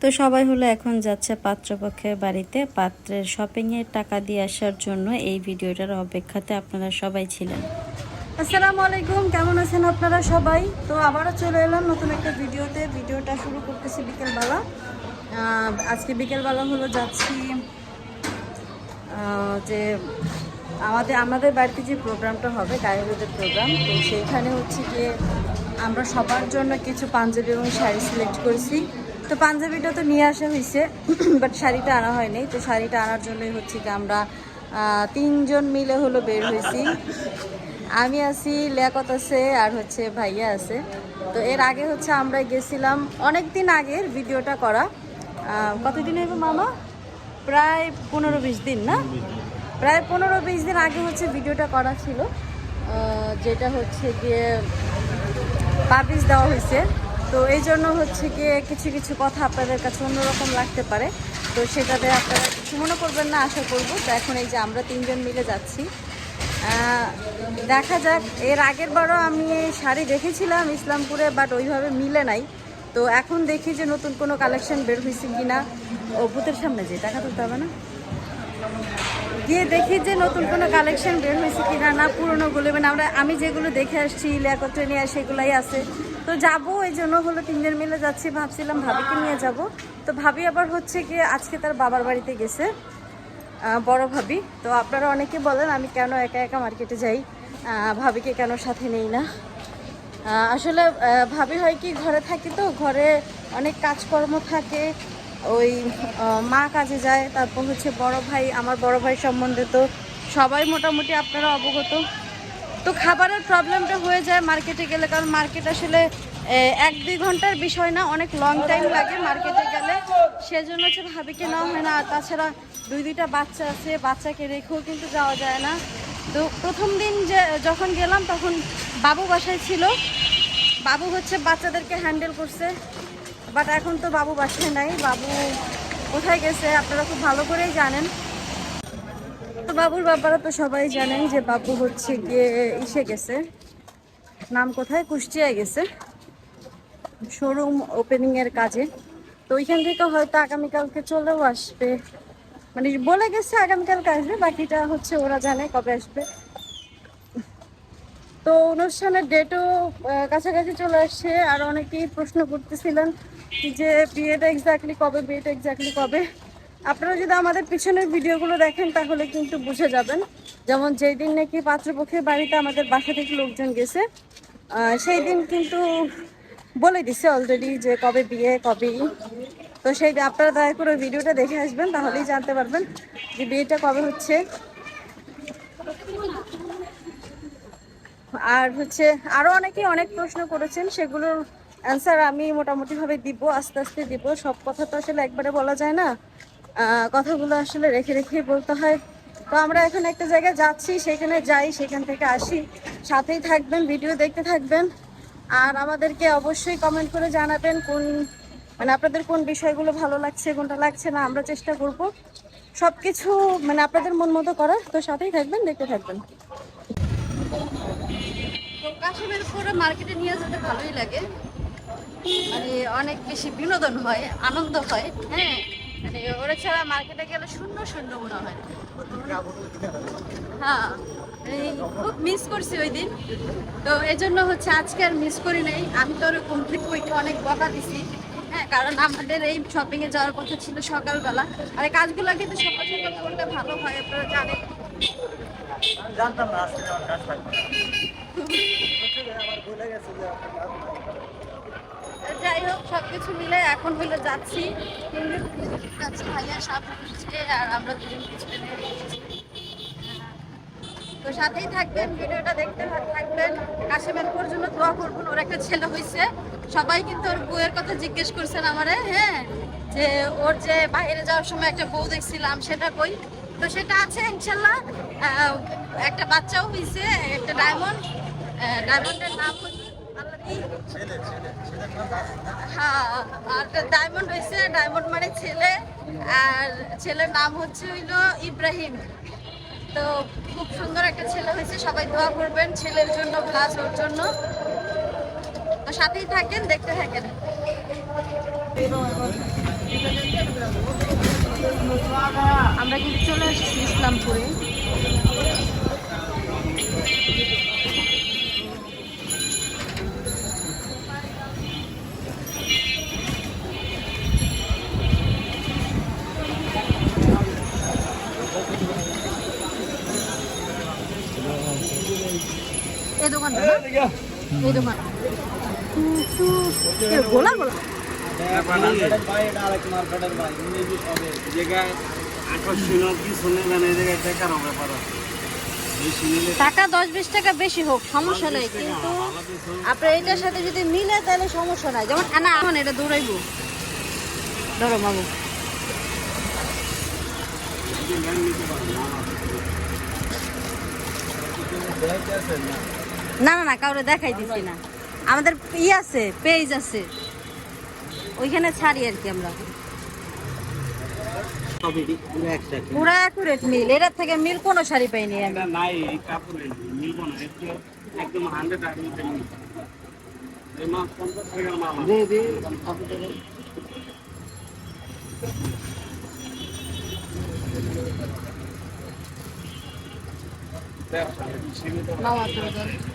তো সবাই হলো এখন যাচ্ছে পাত্রপক্ষের বাড়িতে। পাত্রের শপিংয়ের টাকা দিয়ে আসার জন্য এই ভিডিওটার অপেক্ষাতে আপনারা সবাই ছিলেন। আসসালামু আলাইকুম, কেমন আছেন আপনারা সবাই? তো আবারও চলে এলাম নতুন একটা ভিডিওতে। ভিডিওটা শুরু করতেছি বিকেলবেলা। আজকে বিকেলবেলা হলো যাচ্ছি যে আমাদের আমাদের বাড়িতে যে প্রোগ্রামটা হবে, গায়েবাদের প্রোগ্রাম, তো সেইখানে হচ্ছে গিয়ে আমরা সবার জন্য কিছু পাঞ্জাবি এবং শাড়ি সিলেক্ট করেছি। তো পাঞ্জাবিটা তো নিয়ে আসা হয়েছে বাট শাড়িটা আনা হয়নি। তো শাড়িটা আনার জন্যই হচ্ছে কি আমরা তিনজন মিলে হলো বের হয়েছি আমি আছি, লিয়াকত আছে, আর হচ্ছে ভাইয়া আছে। তো এর আগে হচ্ছে আমরা গেছিলাম অনেক দিন আগের ভিডিওটা করা। কতদিন হইব মামা? প্রায় পনেরো বিশ দিন, না? প্রায় পনেরো বিশ দিন আগে হচ্ছে ভিডিওটা করা ছিল। যেটা হচ্ছে গিয়ে পাবলিশ দেওয়া হয়েছে তো এই জন্য হচ্ছে গিয়ে কিছু কিছু কথা আপনাদের কাছে অন্যরকম লাগতে পারে। তো সেটাতে আপনারা কিছু মনে করবেন না, আশা করব। তো এখন এই যে আমরা তিনজন মিলে যাচ্ছি। দেখা যাক। এর আগের বারও আমি এই শাড়ি দেখেছিলাম ইসলামপুরে বাট ওইভাবে মিলে নাই। তো এখন দেখি যে নতুন কোনো কালেকশন বের হয়েছে কিনা। ও, ভূতের সামনে যে টাকা তুলতে হবে না? গিয়ে দেখি যে নতুন কোনো কালেকশন বের হয়েছে কিনা, না পুরোনোগুলো মানে আমরা, আমি যেগুলো দেখে আসছি লিয়াকত্রে নিয়ে সেগুলাই আছে। তো যাব, এই জন্য হলো তিনজন মিলে যাচ্ছি, ভাবছিলাম ভাবিকে নিয়ে যাব। তো ভাবি আবার হচ্ছে কি আজকে তার বাবার বাড়িতে গেছে বড় ভাবি। তো আপনারা অনেকে বলেন, আমি কেন একা একা মার্কেটে যাই? ভাবিকে কেন সাথে নেই না? আসলে ভাবি হয় কি, ঘরে থাকি তো, ঘরে অনেক কাজকর্ম থাকে। ওই মা কাজে যায়, তারপর হচ্ছে বড় ভাই, আমার বড় ভাই সম্বন্ধে তো সবাই মোটামুটি আপনারা অবগত। তো খাবারের প্রবলেমটা হয়ে যায় মার্কেটে গেলে, কারণ মার্কেট আসলে এক দুই ঘণ্টার বিষয় না, অনেক লং টাইম লাগে মার্কেটে গেলে। সেজন্য হচ্ছে ভাবিকে নেওয়া হয় না। তাছাড়া দুই দুইটা বাচ্চা আছে, বাচ্চাকে রেখেও কিন্তু যাওয়া যায় না। তো প্রথম দিন যে, যখন গেলাম তখন বাবু বাসায় ছিল। বাবু হচ্ছে বাচ্চাদেরকে হ্যান্ডেল করছে। বাট এখন তো বাবু বাসায় নাই। বাবু কোথায় গেছে? আপনারা খুব ভালো করেই জানেন। তো বাবুর ব্যাপারে তো সবাই জানেন যে বাবু হচ্ছে গিয়ে ইসে গেছে। নাম কোথায়? কুষ্টিয়ায় গেছে। শোরুম ওপেনিং এর কাজে। তো ওইখান থেকে হয়তো আগামীকালকে চলেও আসবে। মানে বলে গেছে আগামীকালকে আসবে, বাকিটা হচ্ছে ওরা জানে কবে আসবে। তো অনুষ্ঠানের ডেটও কাছাকাছি চলে আসছে। আর অনেকেই প্রশ্ন করতেছিলেন যে বিয়েটা এক্স্যাক্টলি কবে, বিয়েটা এক্স্যাক্টলি কবে? আপনারা যদি আমাদের পিছনের ভিডিওগুলো দেখেন, তাহলে কিন্তু বুঝে যাবেন। যেমন যেই দিন নাকি পাত্রপক্ষের বাড়িতে আমাদের বাসা থেকে লোকজন গেছে সেই দিন কিন্তু বলে দিছে অলরেডি যে কবে বিয়ে, কবে তো সেই আপনারা দয়া করে ভিডিওটা দেখে আসবেন, তাহলেই জানতে পারবেন যে বিয়েটা কবে হচ্ছে। আর হচ্ছে আরও অনেকেই অনেক প্রশ্ন করেছেন, সেগুলোর অ্যান্সার আমি মোটামুটিভাবে দিব, আস্তে আস্তে দিব। সব কথা তো আসলে একবারে বলা যায় না। কথাগুলো আসলে রেখে রেখে বলতে হয়। তো আমরা এখন একটা জায়গায় যাচ্ছি, সেখানে যাই, সেখান থেকে আসি। সাথেই থাকবেন ভিডিও দেখতে থাকবেন। আর আমাদেরকে অবশ্যই কমেন্ট করে জানাবেন কোন মানে আপনাদের কোন বিষয়গুলো ভালো লাগছে, কোনটা লাগছে না, আমরা চেষ্টা করব। সব কিছু মানে আপনাদের মন মতো করার। তো সাথেই থাকবেন, দেখতে থাকবেন। কাশিমের পুরো মার্কেটে নিয়ে যেতে ভালোই লাগে। মানে অনেক বেশি বিনোদন হয়, আনন্দ হয় হ্যাঁ। মানে ওরা ছাড়া মার্কেটে গেলে শূন্য শূন্য মনে হয়। হ্যাঁ মানে খুব মিস করছি ওই দিন। তো এই জন্য হচ্ছে আজকে আর মিস করি নাই। আমি তো ওরকম ওইটা অনেক বকা দিছি। হ্যাঁ কারণ আমাদের এই শপিং এ যাওয়ার কথা ছিল সকালবেলা। আর এই কাজগুলো কিন্তু সকাল সকাল করলে ভালো হয় আপনারা জানেন। জানতাম না আজকে আমার কাজ পাই ভুলে গেছে যে আপনার কাজ পাই। যাই সবকিছু মিলে এখন হইল যাচ্ছি। যাচ্ছি ভাইয়া সামনে বসছে আর আমরা দুজন পিছনে তো সাথেই থাকবেন ভিডিওটা দেখতে থাক- থাকবেন। কাশেমের পর জন্য দোয়া করবেন ওর একটা ছেলে হয়েছে সবাই কিন্তু ওর বউয়ের কথা জিজ্ঞেস করছেন আমারে হ্যাঁ? যে ওর যে বাইরে যাওয়ার সময় একটা বউ দেখছিলাম সেটা কই? তো সেটা আছে ইনশাল্লাহ। একটা বাচ্চাও হয়েছে একটা ডায়মন্ড ডায়মন্ডের নাম হচ্ছে হ্যাঁ আর ডায়মন্ড হয়েছে ডায়মন্ড মানে ছেলে, আর ছেলের নাম হচ্ছে হইল ইব্রাহিম। তো খুব সুন্দর একটা ছেলে হয়েছে, সবাই দোয়া করবেন ছেলের জন্য প্লাস ওর জন্য। তো সাথেই থাকেন, দেখতে থাকেন। আমরা কিন্তু চলে আসছি ইসলামপুরে। এই দোকানটা? এই দোকান গোলা গোলা টাকা দশ বিশ টাকা বেশি হোক, সমস্যা নাই, কিন্তু আপনার এটার সাথে যদি মিলে, তাহলে সমস্যা নাই। যেমন না আমার এটা দৌড়াইবো। ধরো, মামু। না না না না কাউরে দেখাই দিচ্ছি না। আমাদের ই আছে পেজ আছে। ওইখানে ছাড়ি আর কি আমরা। পুরো অ্যাকুরেট মিল। এটার থেকে মিল কোনো শাড়ি পাইনি আমি। নাই কাপড়ের মিলবো না একদম হান্ড্রেড আর এই মাছ পঞ্চাশ টাকার মাল মামা তুলে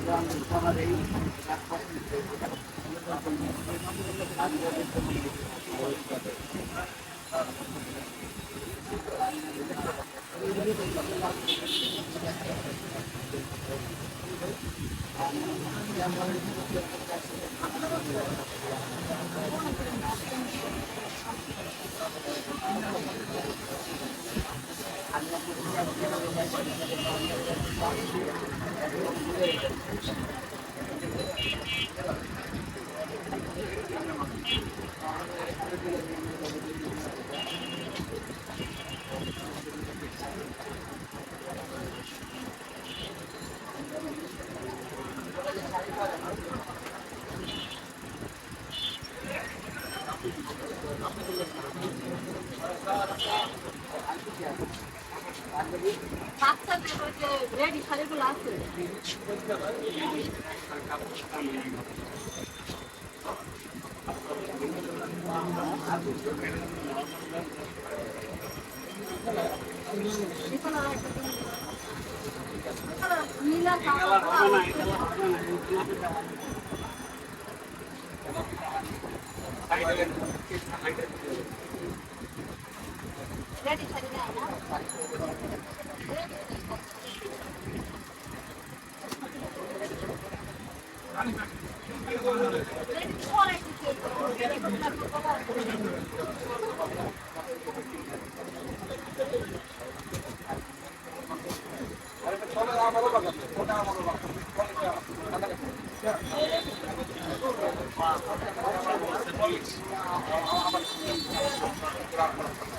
দেন। বাচ্চাদের ওই যে রেডি শাড়িগুলো আছে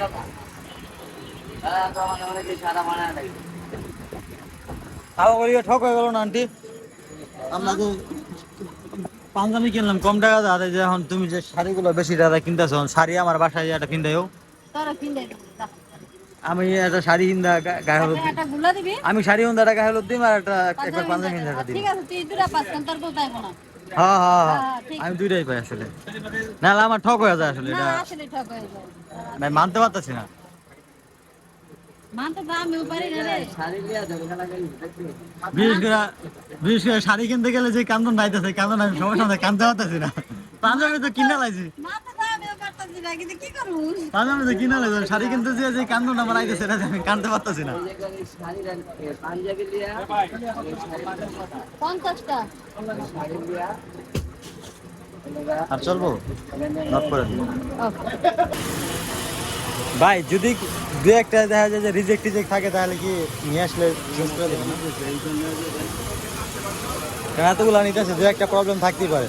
না ঠক হয়ে গেল না আন্টি? পাঞ্জাবি কিনলাম কম টাকা দাদা। যে এখন তুমি যে শাড়িগুলো বেশি দাদা কিনতেছ শাড়ি আমার বাসায় যে একটা কিনতেও আমি একটা শাড়ি কিনতে গায়ে হলুদ দিই। একটা গুলা দিবি? আমি শাড়ি কিনতে একটা গায়ে হলুদ দিই আর একটা একটা পাঞ্জাবি কিনতে একটা দিই ঠিক আছে তুই দুটা পাঁচ ঘণ্টার কোথায় না হ্যাঁ? হ্যাঁ ঠিক। আমি দুইটাই পাই আসলে। না না, আমার ঠক হয়ে যায় আসলে এটা। আসলে ঠক হয়ে যায়। আমি মানতে পারতেছি না। মানতে তো আমিও পারি না রে বিশেষ করে বিশেষ করে শাড়ি কিনতে গেলে যে কান্দন নাইতেছে কান্দন আমি সমস্যা নাই কানতে পারতেছি না। পাঞ্জাবি তো কিনা লাইছি। পাঞ্জাবি তো কিনা লাইছি শাড়ি কিনতে যে যে কান্দন আমার আইতেছে এটা আমি কানতে পারতেছি না। পঞ্চাশটা। আর চলবো? করে ভাই, যদি দু একটা দেখা যায় যে রিজেক্ট টিজেক্ট থাকে, তাহলে কি নিয়ে আসলে চেঞ্জ করে দেবেন না? কারণ এতগুলো নিতেছে দু একটা প্রবলেম থাকতেই পারে।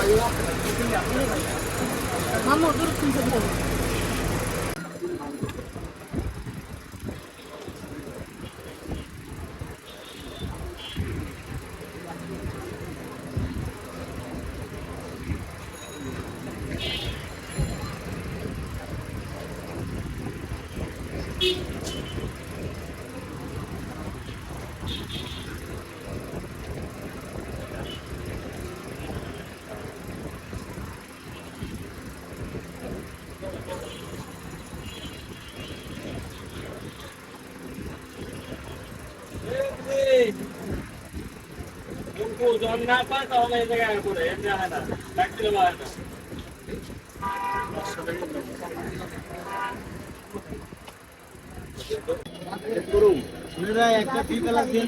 মাল রাখা আর না এই মাল আর অন্য নেই বুঝছেন আর বানাইবো না না উनको জন না পায় তাহলে এই জায়গায় করে এমনি হয় না এক কিলো হয় না একটা তো ভাববেন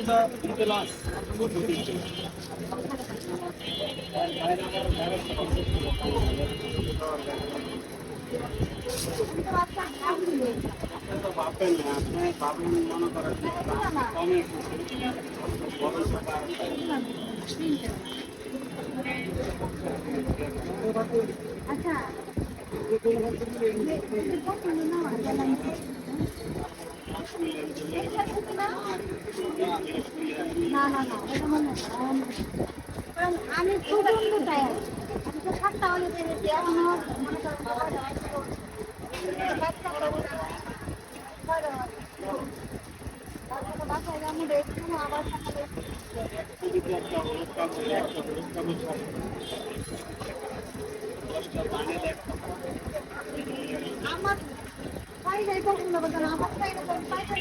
সরকার না না না। আমি প্রচণ্ড টায়ার আমি সাতটা হলে বেরিয়েছি এখন আমার মনে বাবা যাওয়ার ছিল। বাচ্চা বড় বড় না। বড়। যাব, একটু আবার সকালে আমার করতো না আমার পাইলে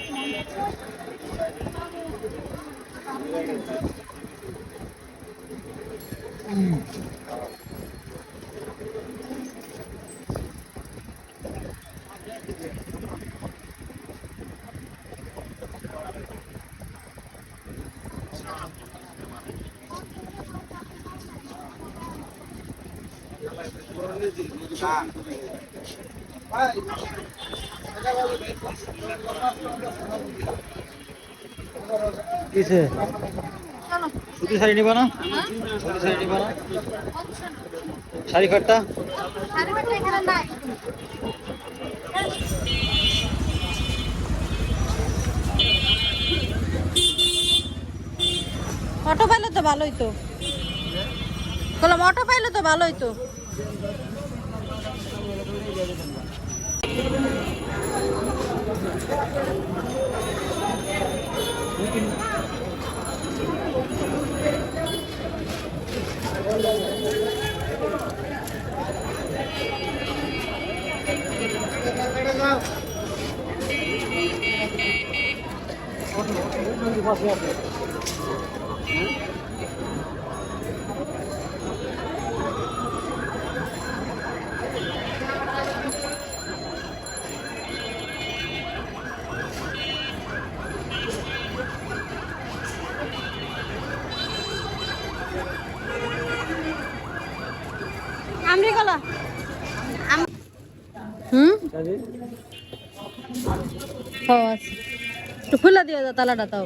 কিসে? সুতি শাড়ি নিবা না? সুতি শাড়ি নিবা না। শাড়ি খাটটা অটো পাইলে তো ভালোই তো। বললাম অটো পাইলে তো ভালোই তো। আমরি কলা হুম? ও আচ্ছা। একটু খুলে দিয়ে দাও তালাটা তাও।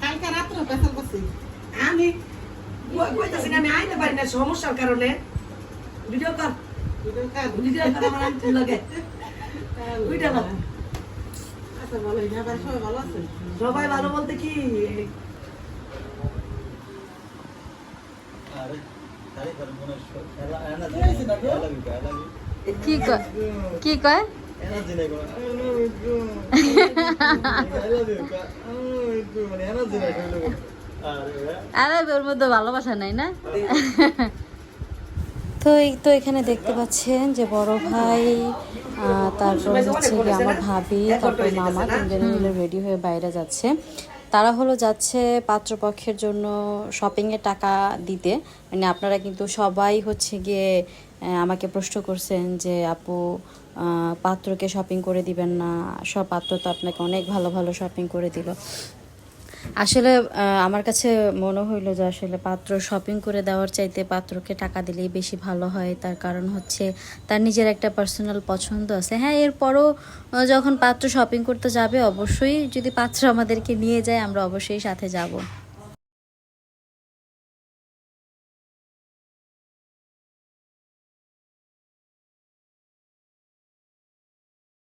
কালকে রাত্রে পেছন করছি। আমি কইতাছি আমি আইতে পারি না সমস্যার কারণে। ভিডিও কর ভিডিও কর আমার আন্টির লগে। ভিডিও কর সবাই ভালো বলতে কি? কি কয়? কি কয়? আরে ওর মধ্যে ভালোবাসা নাই না তো এই তো এখানে দেখতে পাচ্ছেন যে বড় ভাই তারপর হচ্ছে কি আমার ভাবি, তারপর মামা তিনজনে মিলে রেডি হয়ে বাইরে যাচ্ছে। তারা হলো যাচ্ছে পাত্রপক্ষের জন্য শপিংয়ের টাকা দিতে। মানে আপনারা কিন্তু সবাই হচ্ছে গিয়ে আমাকে প্রশ্ন করছেন যে, আপু পাত্রকে শপিং করে দিবেন না। সব পাত্র তো আপনাকে অনেক ভালো ভালো শপিং করে দিল। আসলে আমার কাছে মনে হইল যে আসলে পাত্র শপিং করে দেওয়ার চাইতে পাত্রকে টাকা দিলেই বেশি ভালো হয়। তার কারণ হচ্ছে, তার নিজের একটা পার্সোনাল পছন্দ আছে। হ্যাঁ এরপরও যখন পাত্র শপিং করতে যাবে, অবশ্যই যদি পাত্র আমাদেরকে নিয়ে যায়, আমরা অবশ্যই সাথে যাব।